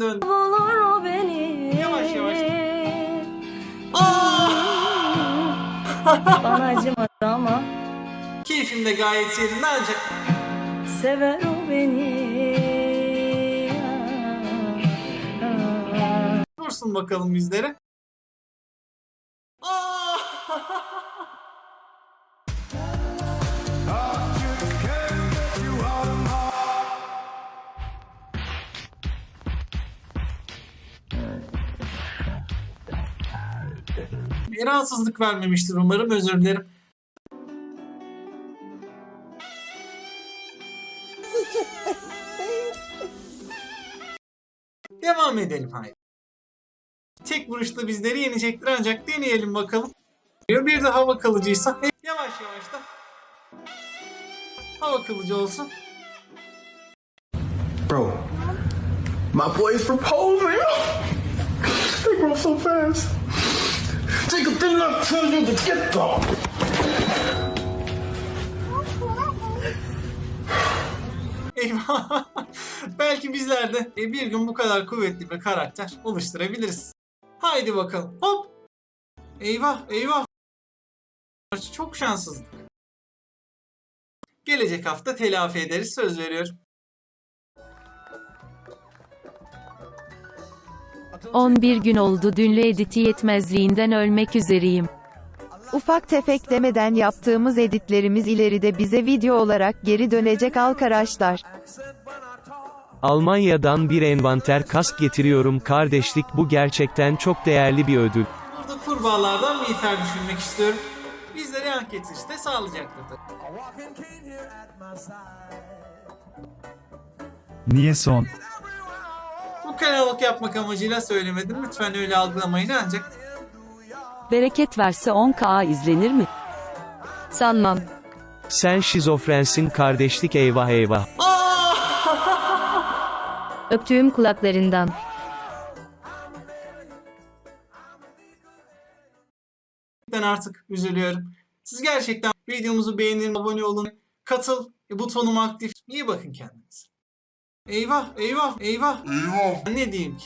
Dön. Bulur o beni. Yavaş, yavaş. Bana acımadı ama Keyfim de gayet yerinde ancak sever o beni. dursun bakalım bizlere. Bir rahatsızlık vermemiştir umarım özür dilerim. Devam edelim haydi. Tek vuruşta bizleri yenecektir ancak deneyelim bakalım. Bir de hava kalıcıysa yavaş yavaş da hava kalıcı olsun. Bro, my boy is proposing. They grow so fast. Jacob did not tell you to get them. Eyvah. Belki bizler de e, bir gün bu kadar kuvvetli bir karakter oluşturabiliriz. Haydi bakalım. Hop. Eyvah eyvah. Çok şanssızlık. Gelecek hafta telafi ederiz söz veriyorum. 11 gün oldu dünlü editi yetmezliğinden ölmek üzereyim. Ufak tefek demeden yaptığımız editlerimiz ileride bize video olarak geri dönecek arkadaşlar. Almanya'dan bir envanter kask getiriyorum kardeşlik bu gerçekten çok değerli bir ödül. Burada kurbağalardan bir ithal düşünmek istiyorum. Bizlere anket işte sağlayacaktır. Niye son? Bu kalabalık yapmak amacıyla söylemedim. Lütfen öyle algılamayın ancak. Bereket verse 10K izlenir mi? Sanmam. Sen şizofrensin kardeşlik eyvah eyvah. Öptüğüm kulaklarından. Ben artık üzülüyorum. Siz gerçekten videomuzu beğenin, abone olun, katıl butonumu aktif. İyi bakın kendinize. Eyvah, eyvah, eyvah. Eyvah. Ne diyeyim ki?